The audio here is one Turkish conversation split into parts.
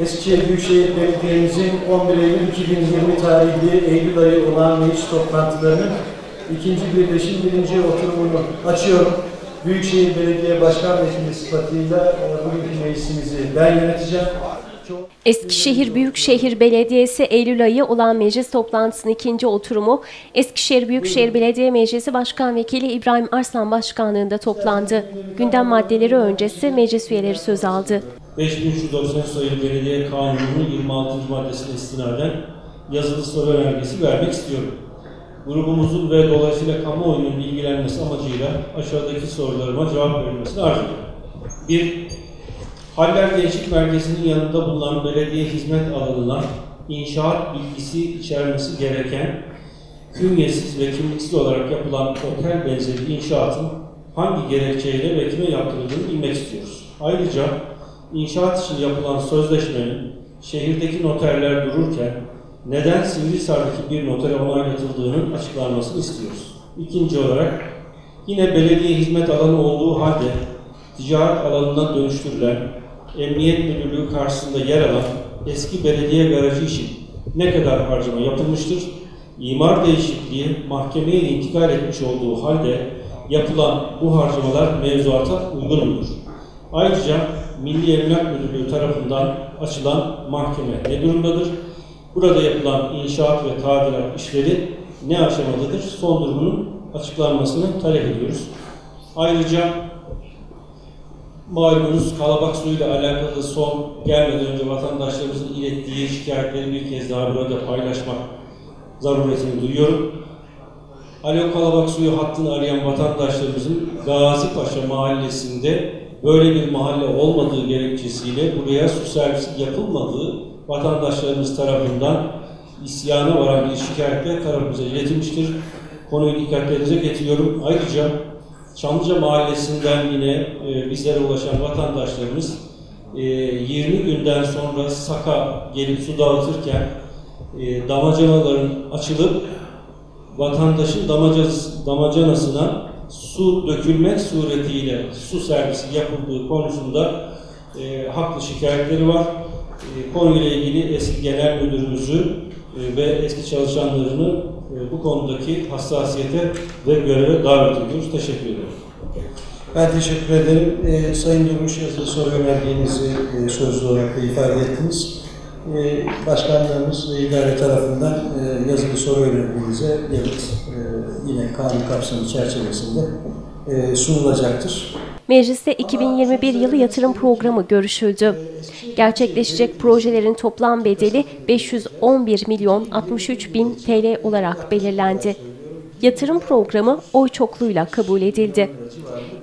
Eskişehir Büyükşehir Belediye'mizin 11 Eylül 2020 tarihli Eylül ayı olan meclis toplantılarının ikinci birleşim birinci oturumunu açıyorum. Büyükşehir Belediye Başkan Vekili sıfatıyla e, bugünkü meclisimizi ben yöneteceğim. Eskişehir Büyükşehir Belediyesi Eylül ayı olan meclis toplantısının ikinci oturumu Eskişehir Büyükşehir Belediye Meclisi Başkan Vekili İbrahim Arslan Başkanlığında toplandı. Gündem maddeleri öncesi meclis üyeleri söz aldı. 5390 sayılı belediye kanununun 26. maddesine istinaden yazılı soru önergesi vermek istiyorum. Grubumuzun ve dolayısıyla kamuoyunun ilgilenmesi amacıyla aşağıdaki sorularıma cevap verilmesini arz ediyorum. 1. Haller Gençlik Merkezi'nin yanında bulunan belediye hizmet alanına inşaat bilgisi içermesi gereken künyesiz ve kimliksiz olarak yapılan otel benzeri inşaatın hangi gerekçeyle ve kime yaptırıldığını bilmek istiyoruz. Ayrıca inşaat için yapılan sözleşmenin şehirdeki noterler dururken neden Sivrisar'daki bir notere onaylatıldığının açıklanmasını istiyoruz. İkinci olarak yine belediye hizmet alanı olduğu halde ticaret alanına dönüştürülen Emniyet Müdürlüğü karşısında yer alan eski belediye garajı için ne kadar harcama yapılmıştır? İmar değişikliği mahkemeye intikal etmiş olduğu halde yapılan bu harcamalar mevzuata uygun mudur? Ayrıca Milli Emlak Müdürlüğü tarafından açılan mahkeme ne durumdadır? Burada yapılan inşaat ve tadilat işleri ne aşamadadır? Son durumunun açıklanmasını talep ediyoruz. Ayrıca malumunuz kalabak suyuyla alakalı son gelmeden önce vatandaşlarımızın ilettiği şikayetleri bir kez daha burada paylaşmak zaruretini duyuyorum. Alo Kalabak Suyu hattını arayan vatandaşlarımızın Gazi Paşa mahallesinde böyle bir mahalle olmadığı gerekçesiyle buraya su servisi yapılmadığı vatandaşlarımız tarafından isyana varan bir şikayetler tarafımıza iletilmiştir. Konuyu dikkatlerinize getiriyorum. Ayrıca Çamlıca Mahallesi'nden yine e, bizlere ulaşan vatandaşlarımız e, 20 günden sonra Saka gelip su dağıtırken e, damacanaların açılıp vatandaşın damacas, damacanasına su dökülmek suretiyle su servisi yapıldığı konusunda e, haklı şikayetleri var. E, konuyla ilgili eski genel müdürümüzü e, ve eski çalışanlarını e, bu konudaki hassasiyete ve göreve davet ediyoruz. Teşekkür ederim. Ben teşekkür ederim. Ee, Sayın Durmuş yazılı soru önergenizi e, sözlü olarak ifade ettiniz. Ee, başkanlarımız ve idare tarafından e, yazılı soru önergenize yanıt e, yine kanun kapsamı çerçevesinde e, sunulacaktır. Mecliste 2021 yılı yatırım programı görüşüldü. Gerçekleşecek projelerin toplam bedeli 511 milyon 63 bin TL olarak belirlendi. Yatırım programı oy çokluğuyla kabul edildi.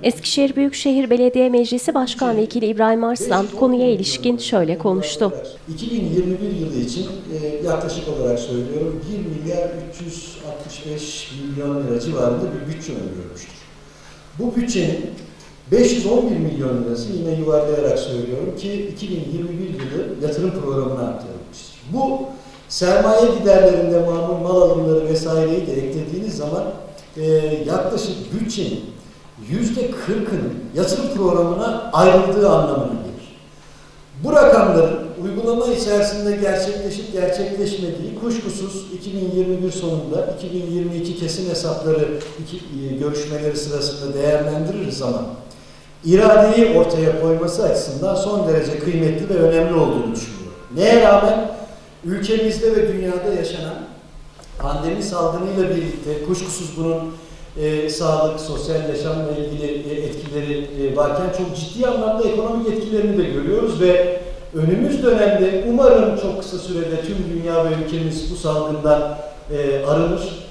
Eskişehir Büyükşehir Belediye Meclisi Başkan Vekili İbrahim Arslan konuya ilişkin şöyle konuştu. 2021 yılı için e, yaklaşık olarak söylüyorum 1 milyar 365 milyon lira civarında bir bütçe öngörülmüştür. Bu bütçenin 511 milyon lirası yine yuvarlayarak söylüyorum ki 2021 yılı yatırım programına aktarılmıştır. Bu sermaye giderlerinde mamul mal alımları vesaireyi de eklediğiniz zaman e, yaklaşık bütçenin yüzde 40'ının yatırım programına ayrıldığı anlamına gelir. Bu rakamların uygulama içerisinde gerçekleşip gerçekleşmediği kuşkusuz 2021 sonunda 2022 kesim hesapları e, görüşmeleri sırasında değerlendiririz ama iradeyi ortaya koyması açısından son derece kıymetli ve önemli olduğunu düşünüyorum. Neye rağmen ülkemizde ve dünyada yaşanan pandemi salgınıyla birlikte kuşkusuz bunun e, sağlık, sosyal yaşamla ilgili e, etkileri e, varken çok ciddi anlamda ekonomik etkilerini de görüyoruz ve önümüz dönemde umarım çok kısa sürede tüm dünya ve ülkemiz bu salgından e, arınır